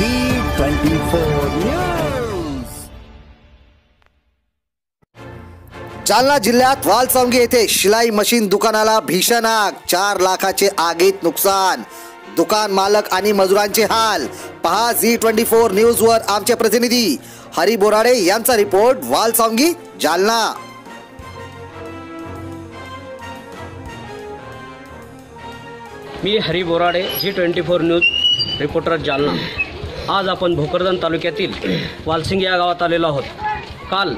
झी twenty four news Jalna जिल्ह्यात वालसावंगी येथे शिलाई मशीन दुकानाला भीषण आग. चार लाखाचे आगीत नुकसान. दुकान मालक आणि मजुरांचे हाल. पहा झी ट्वेंटी फोर न्यूज वर आमचे प्रतिनिधी. हरी बोराडे यांचा रिपोर्ट वालसावंगी जालना. मी Hari Borade Zee twenty four news reporter Jalna. आज आपण भोकरदन तालुक्यातील वालसिंग या गावात आलेलो आहोत. काल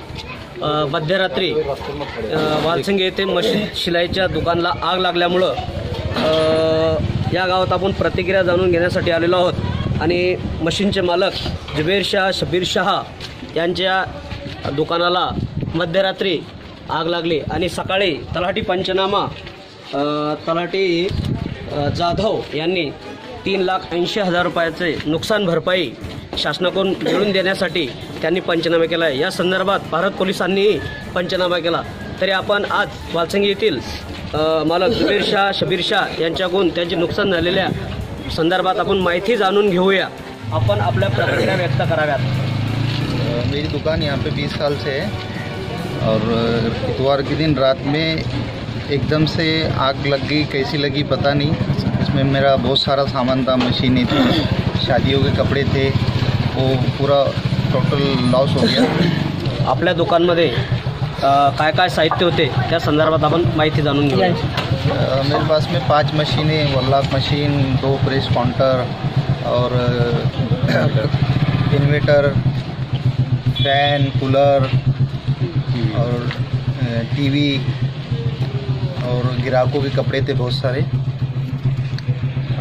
मध्यरात्री वालसिंग येथे मशीन शिलाईच्या दुकानला आग लागल्यामुळं या गावात आपण प्रतिक्रिया जाणून घेण्यासाठी आलेलो आहोत. आणि मशीनचे मालक जुबेर शाह शबीर शहा यांच्या दुकानाला मध्यरात्री आग लागली. आणि सकाळी तलाठी पंचनामा तलाठी जाधव यांनी तीन लाख ऐंशी हजार रुपयाचे नुकसान भरपाई शासनाकडून मिळवून देण्यासाठी त्यांनी पंचनामा केला आहे या संदर्भात भारत पोलिसांनीही पंचनामा केला. तरी आपण आज वालसंगी येथील मालक जुबेर शाह शबीर शाह यांच्याकडून त्यांचे नुकसान झालेल्या संदर्भात आपण माहिती जाणून घेऊया. आपण आपल्या प्रतिक्रिया व्यक्त कराव्यात. मेरी दुकान यहाँ पे 20 साल से है और इतवार के दिन रात में एकदम से आग लग गई कैसी लगी पता नहीं। इसमें मेरा बहुत सारा सामान था मशीनें थी शादियों के कपड़े थे वो पूरा टोटल लॉस हो गया। आपल्या दुकानमध्ये अ, काय काय साहित्य होते? त्या संदर्भात आपण माहिती जाणून घेऊया. मेरे पास में पाँच मशीनें वल्लाक मशीन दो प्रेस काउंटर और इन्वेटर फ़ैन कूलर और टीवी और ग्राहकों के कपड़े थे बहुत सारे।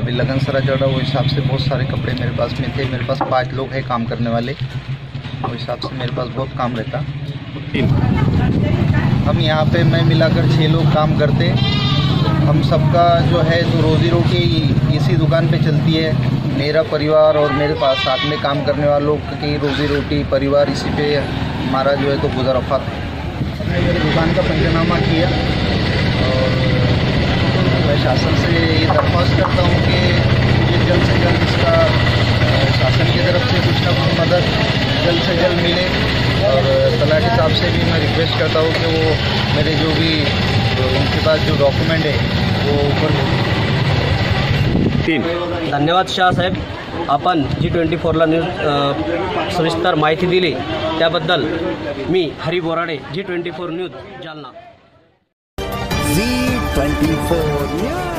अभी लगन सरा चढ़ा वो हिसाब से बहुत सारे कपड़े मेरे पास में थे। मेरे पास पाँच लोग हैं काम करने वाले। वो हिसाब से मेरे पास बहुत काम रहता। हम यहाँ पे मैं मिलाकर छः लोग काम करते। हम सबका जो है तो रोज़ी रोटी इसी दुकान पे चलती है। मेरा परिवार और मेरे पास साथ में काम करने वालों की रोज़ी रोटी परिवार इसी पे हमारा जो है तो गुजर अफात हमने मेरी दुकान का पंचनामा किया। और मैं शासन से दरख्वास्त करता हूँ कि मुझे जल्द से जल्द इसका शासन की तरफ़ से कुछ ना कुछ मदद जल्द से जल्द मिले। और तलाटी साहब से भी मैं रिक्वेस्ट करता हूँ कि वो मेरे जो भी उनके पास जो डॉक्यूमेंट है वो ऊपर तीन। धन्यवाद शाहसाहेब आपण जी ट्वेंटी फोरला न्यूज़ सविस्तर माहिती दिली। त्याबद्दल मी Hari Borade Zee twenty four news Jalna. Zee twenty four news.